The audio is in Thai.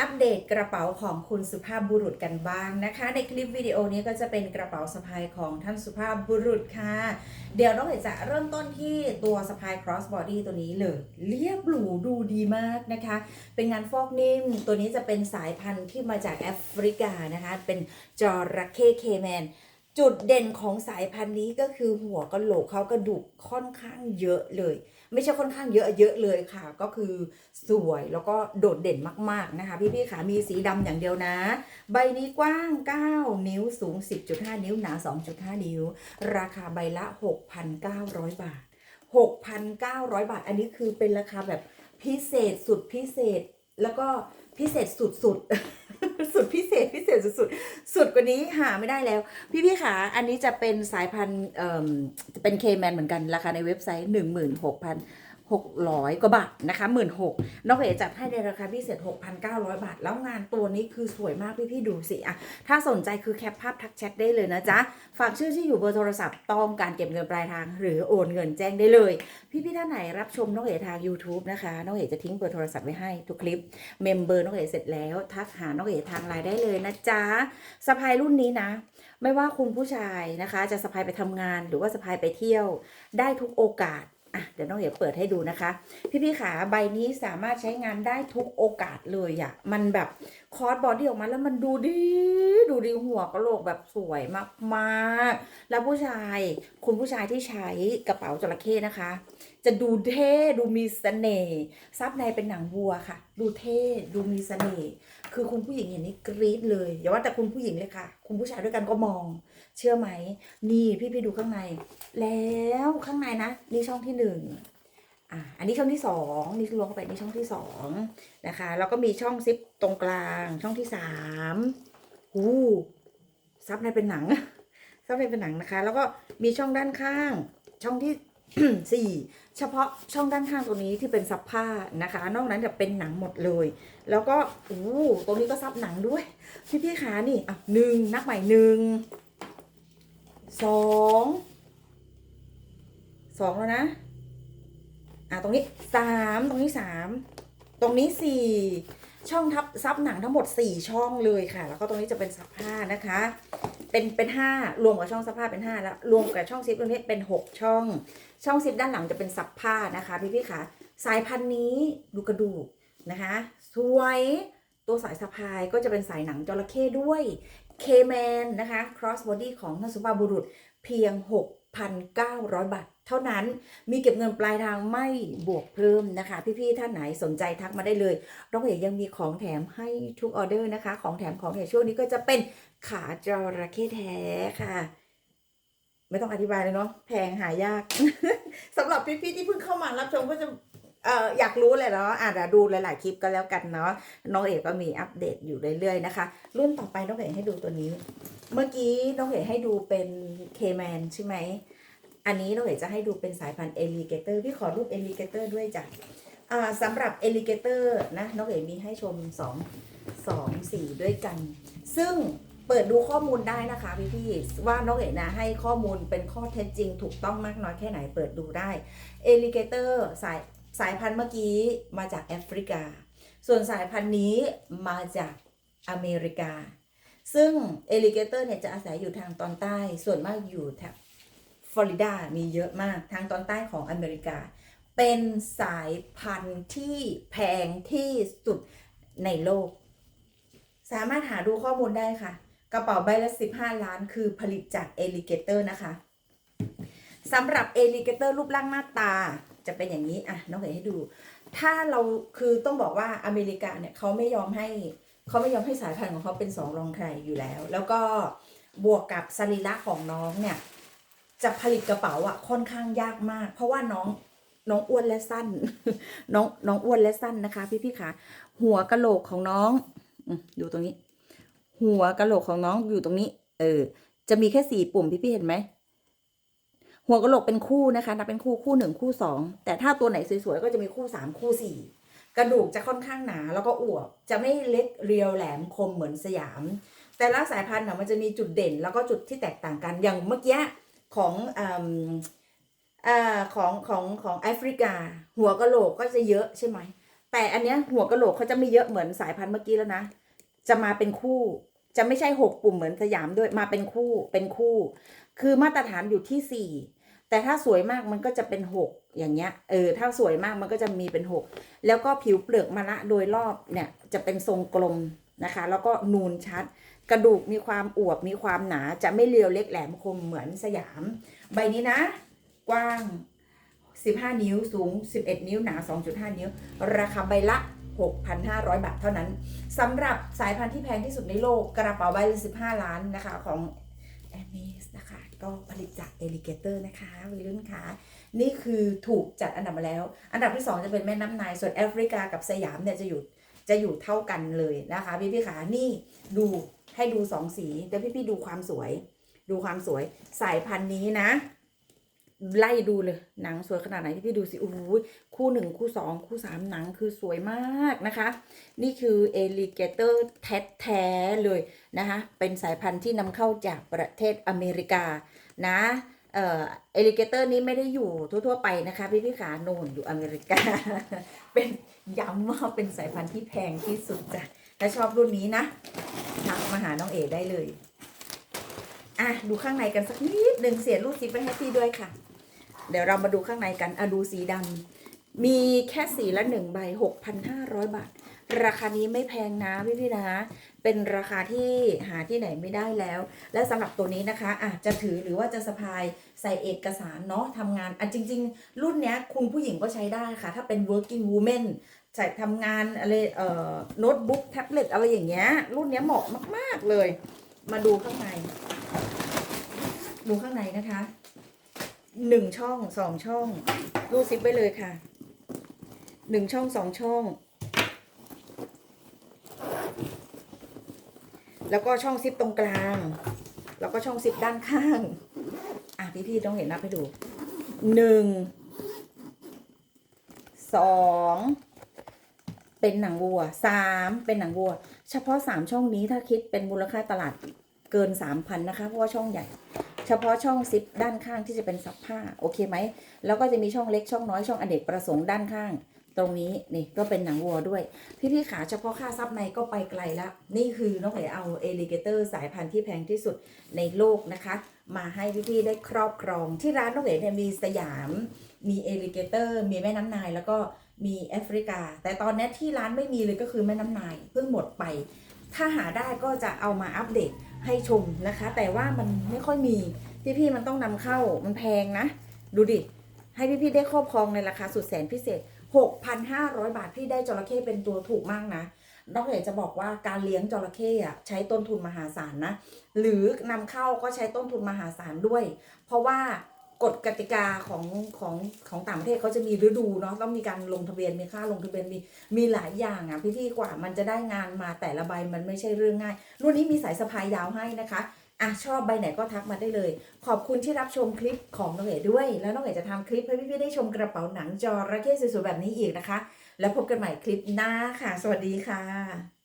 อัปเดตกระเป๋าของคุณสุภาพบุรุษกันบ้างนะคะ ในคลิปวิดีโอนี้ก็จะเป็นกระเป๋าสะพายของท่านสุภาพบุรุษค่ะ เดี๋ยวน้องเอกจะเริ่มต้นที่ตัวสะพาย cross body ตัวนี้เลยเรียบหรูดูดีมากนะคะ เป็นงานฟอกนิ่ม ตัวนี้จะเป็นสายพันธุ์ที่มาจากแอฟริกานะคะ เป็นจระเข้เคแมน จุดเด่นของสายพันธุ์นี้ก็คือหัวกระโหลกเขากระดูกค่อนข้างเยอะเลย ไม่ใช่ค่อนข้างเยอะเยอะเลยค่ะ ก็คือสวยแล้วก็โดดเด่นมากๆนะคะ พี่ๆขามีสีดำอย่างเดียวนะ ใบนี้กว้าง 9 นิ้วสูง 10.5 นิ้วหนา 2.5 นิ้ว ราคาใบละ 6,900 บาท 6,900 บาท อันนี้คือเป็นราคาแบบพิเศษสุดพิเศษแล้วก็พิเศษสุดๆ สุดพิเศษพิเศษสุดๆ สุดกว่านี้หาไม่ได้แล้ว พี่พี่ขาอันนี้จะเป็นสายพันธุ์เอ่อจะเป็นเคแมนเหมือนกันราคาในเว็บไซต์หนึ่งหมื่นหกพัน ว่าบาทนะคะ16,000น้องเอ๋จัดให้ในราคาพิเศษ 6,900 บาท แล้วงานตัวนี้คือสวยมากพี่พี่ๆดูสิอะถ้าสนใจคือแคปภาพทักแชทได้เลยนะจ๊ะ ฝากชื่อที่อยู่เบอร์โทรศัพท์ต้องการเก็บเงินปลายทาง หรือโอนเงินแจ้งได้เลย พี่พี่ๆท่านไหนรับชมนองเอ๋ทาง YouTube นะคะนองเอ๋จะทิ้งเบอร์โทรศัพท์ไว้ให้ทุกคลิป เมมเบอร์นองเอ๋เสร็จแล้วทักหานองเอ๋ทางไลน์ได้เลยนะจ๊ะสะพายรุ่นนี้นะ ไม่ว่าคุณผู้ชายนะคะ จะสะพายไปทำงานหรือว่าสะพายไปเที่ยว ได้ทุกโอกาส อะเดี๋ยวน้องเอ๋เปิดให้ดูนะคะ พี่ๆขาใบนี้สามารถใช้งานได้ทุกโอกาสเลยอะมันแบบคอร์สบอดี้ออกมาแล้วมันดูดี ดูดีหัวกระโหลกแบบสวยมากๆ แล้วผู้ชายคุณผู้ชายที่ใช้กระเป๋าจระเข้นะคะ จะดูเท่ ดูมีเสน่ห์ซับในเป็นหนังวัวค่ะ ดูเท่ ดูมีเสน่ห์ คือคุณผู้หญิงเห็นนี่กรี๊ดเลยอย่าว่าแต่คุณผู้หญิงเลยค่ะ คุณผู้ชายด้วยกันก็มอง เชื่อไหม นี่พี่พี่ดูข้างใน แล้วข้างในนะนี่ช่องที่หนึ่งอะอันนี้ช่องที่สองนี่ลวงเข้าไปนี่ช่องที่สองนะคะ แล้วก็มีช่องซิปตรงกลาง ช่องที่สามหูซับในเป็นหนังซับในเป็นหนังนะคะ แล้วก็มีช่องด้านข้าง ช่องที่ สี่เฉพาะช่องด้านข้างตรงนี้ที่เป็นซับผ้านะคะ นอกนั้นจะเป็นหนังหมดเลย แล้วก็อู้ตรงนี้ก็ซับหนังด้วย พี่พี่ขานี่อะหนึ่งนับใหม่หนึ่งสองสองแล้วนะอะตรงนี้สามตรงนี้สามตรงนี้สี่ช่องทับซับหนังทั้งหมดสี่ช่องเลยค่ะ แล้วก็ตรงนี้จะเป็นซับผ้านะคะ เป็นเป็นห้ารวมกับช่องซับผ้าเป็นห้าแล้วรวมกับช่องซิปตรงนี้เป็นหกช่อง ช่องซิปด้านหลังจะเป็นซับผ้านะคะพี่พี่ๆค่ะสายพันธุ์นี้ดูกระดูกนะคะสวยตัวสายสะพายก็จะเป็นสายหนังจระเข้ด้วยเคแมนนะคะ cross body ของท่านสุภาบุรุษเพียง 6,900 บาท เท่านั้นมีเก็บเงินปลายทางไม่บวกเพิ่มนะคะ พี่ๆท่านไหนสนใจทักมาได้เลยน้องเอ๋ยังมีของแถมให้ทุกออเดอร์นะคะ ของแถมของแถมช่วงนี้ก็จะเป็นขาจระเข้แท้ค่ะ ไม่ต้องอธิบายเลยเนาะแพงหายากสำหรับพี่ๆที่เพิ่งเข้ามารับชมก็จะเอ่ออยากรู้เลยเนาะอะเดี๋ยวดูหลาย ๆ คลิปก็แล้วกันเนาะน้องเอกก็มีอัปเดตอยู่เรื่อย ๆ นะคะ รุ่นต่อไปน้องเอกให้ดูตัวนี้ เมื่อกี้น้องเอกให้ดูเป็นเคแมนใช่ไหม อันนี้น้องเอกจะให้ดูเป็นสายพันธุ์เอลิเกเตอร์พี่ขอรูปเอลิเกเตอร์ด้วยจ้ะอ่าสำหรับเอลิเกเตอร์นะน้องเอกมีให้ชมสองสองสีด้วยกัน ซึ่งเปิดดูข้อมูลได้นะคะพี่พี่ๆว่าน้องเอกนะให้ข้อมูลเป็นข้อเท็จจริง ถูกต้องมากน้อยแค่ไหนเปิดดูได้เอลิเกเตอร์สายสายพันธุ์เมื่อกี้มาจากแอฟริกา ส่วนสายพันธุ์นี้มาจากอเมริกา ซึ่งเอลิเกเตอร์เนี่ยจะอาศัยอยู่ทางตอนใต้ ส่วนมากอยู่แถบ ฟลอริดามีเยอะมากทางตอนใต้ของอเมริกา เป็นสายพันธุ์ที่แพงที่สุดในโลก สามารถหาดูข้อมูลได้ค่ะ กระเป๋าใบละ 15 ล้านคือผลิตจากเอลิเกเตอร์นะคะสำหรับเอลิเกเตอร์รูปร่างหน้าตาจะเป็นอย่างนี้อะน้องเอ๋ให้ดู ถ้าเราคือต้องบอกว่าอเมริกาเนี่ยเขาไม่ยอมให้เขาไม่ยอมให้สายพันธุ์ของเขาเป็นสองรองใครอยู่แล้ว แล้วก็บวกกับสรีระของน้องเนี่ย จะผลิตกระเป๋าอะค่อนข้างยากมาก เพราะว่าน้องน้องอ้วนและสั้น น้องน้องอ้วนและสั้นนะคะ พี่พี่ๆค่ะหัวกะโหลกของน้องอืมดูตรงนี้ หัวกะโหลกของน้องอยู่ตรงนี้ เออ จะมีแค่สี่ปุ่มพี่พี่เห็นไหมหัวกะโหลกเป็นคู่นะคะนับเป็นคู่คู่หนึ่งคู่สองแต่ถ้าตัวไหนสวยๆก็จะมีคู่สามคู่สี่กระดูกจะค่อนข้างหนา แล้วก็อวบจะไม่เล็กเรียวแหลมคมเหมือนสยาม แต่ละสายพันธุ์น่ะมันจะมีจุดเด่นแล้วก็จุดที่แตกต่างกันอย่างเมื่อกี้ ของอ่าของของของแอฟริกา หัวกะโหลกก็จะเยอะใช่ไหมแต่อันเนี้ยหัวกะโหลกเขาจะไม่เยอะเหมือนสายพันธุ์เมื่อกี้แล้วนะ จะมาเป็นคู่จะไม่ใช่หกปุ่มเหมือนสยามด้วยมาเป็นคู่เป็นคู่ คือมาตรฐานอยู่ที่สี่แต่ถ้าสวยมากมันก็จะเป็นหกอย่างเงี้ยเออถ้าสวยมากมันก็จะมีเป็นหกแล้วก็ผิวเปลือกมะระโดยรอบเนี่ยจะเป็นทรงกลมนะคะ แล้วก็นูนชัด กระดูกมีความอวบมีความหนาจะไม่เรียวเล็กแหลมคมเหมือนสยาม ใบนี้นะ กว้าง 15 นิ้วสูง 11 นิ้วหนา 2.5 นิ้ว ราคาใบละ 6,500 บาทเท่านั้นสำหรับสายพันธุ์ที่แพงที่สุดในโลกกระเป๋าใบละ15 ล้านนะคะของ a m a z นะคะ ก็ผลิตจาก Alligator นะคะวัยรุ่นค่ะนี่คือถูกจัดอันดับมาแล้ว อันดับที่ 2 จะเป็นแม่น้ำนายส่วนแอฟริกากับสยามเนี่ยจะอยู่ จะอยู่เท่ากันเลยนะคะพี่พี่ๆขานี่ดูให้ดูสองสีเดี๋ยวพี่พี่ๆดูความสวย ดูความสวยสายพันธุ์นี้นะ ไล่ดูเลยหนังสวยขนาดไหนพี่พี่ดูสิโอ้โหคู่หนึ่งคู่สองคู่สามหนังคือสวยมากนะคะ นี่คือเอลิเกเตอร์แท้ๆเลยนะคะเป็นสายพันธุ์ที่นำเข้าจากประเทศอเมริกานะ เอ่อเอลิเกเตอร์นี้ไม่ได้อยู่ทั่วๆไปนะคะพี่พี่ๆขาโนนอยู่อเมริกา เป็นย้ำว่าเป็นสายพันธุ์ที่แพงที่สุดจ้ะถ้าชอบรุ่นนี้นะทักมาหาน้องเอได้เลย อะดูข้างในกันสักนิดหนึ่งเสียรูดซิปไว้ให้พี่ด้วยค่ะ เดี๋ยวเรามาดูข้างในกันอะดูสีดำมีแค่สีละหนึ่งใบหกพันห้าร้อยบาท ราคานี้ไม่แพงนะพี่พี่ๆนะ เป็นราคาที่หาที่ไหนไม่ได้แล้ว และสำหรับตัวนี้นะคะอะจะถือหรือว่าจะสะพายใส่เอกสารเนาะทำงานอะจริง ๆ รุ่นเนี้ยคุณผู้หญิงก็ใช้ได้ค่ะ ถ้าเป็น working woman ใส่ทำงานอะไรเอ่อโน้ตบุ๊กแท็บเล็ตอะไรอย่างเงี้ยรุ่นเนี้ยเหมาะมาก ๆเลย มาดูข้างใน ดูข้างในนะคะหนึ่งช่องสองช่องรูดซิปไว้เลยค่ะหนึ่งช่องสองช่อง แล้วก็ช่องซิปตรงกลาง แล้วก็ช่องซิปด้านข้าง อะพี่พี่ๆต้องเห็นนับให้ดูหนึ่งสองเป็นหนังวัวสามเป็นหนังวัว เฉพาะสามช่องนี้ถ้าคิดเป็นมูลค่าตลาดเกินสามพันนะคะ เพราะว่าช่องใหญ่ เฉพาะช่องซิปด้านข้างที่จะเป็นซับผ้าโอเคไหม แล้วก็จะมีช่องเล็กช่องน้อยช่องอเนกประสงค์ด้านข้าง ตรงนี้นี่ก็เป็นหนังวัวด้วย พี่ๆขาเฉพาะค่าซับในก็ไปไกลแล้วนี่คือน้องเอ๋เอาเอลิเกเตอร์สายพันธุ์ที่แพงที่สุดในโลกนะคะ มาให้พี่ๆได้ครอบครอง ที่ร้านน้องเอ๋เนี่ยมีสยาม มีเอลิเกเตอร์ มีแม่น้ำนายแล้วก็มีแอฟริกา แต่ตอนนี้ที่ร้านไม่มีเลยก็คือแม่น้ำนายเพิ่งหมดไป ถ้าหาได้ก็จะเอามาอัปเดตให้ชมนะคะ แต่ว่ามันไม่ค่อยมีพี่ๆมันต้องนำเข้ามันแพงนะ ดูดิให้พี่ๆได้ครอบครองในราคาสุดแสนพิเศษ 6,500 บาทพี่ได้จระเข้เป็นตัวถูกมากนะนอกจากจะบอกว่าการเลี้ยงจระเข้อะใช้ต้นทุนมหาศาลนะ หรือนำเข้าก็ใช้ต้นทุนมหาศาลด้วย เพราะว่ากฎกติกาของของของต่างประเทศเขาจะมีฤดูเนาะต้องมีการลงทะเบียนมีค่าลงทะเบียนมีมีหลายอย่างอะพี่ๆกว่ามันจะได้งานมาแต่ละใบมันไม่ใช่เรื่องง่าย รุ่นนี้มีสายสะพายยาวให้นะคะ อะชอบใบไหนก็ทักมาได้เลย ขอบคุณที่รับชมคลิปของน้องเอ๋ด้วย แล้วน้องเอ๋จะทำคลิปให้พี่ๆได้ชมกระเป๋าหนังจอระเข้สวยๆแบบนี้อีกนะคะ แล้วพบกันใหม่คลิปหน้าค่ะ สวัสดีค่ะ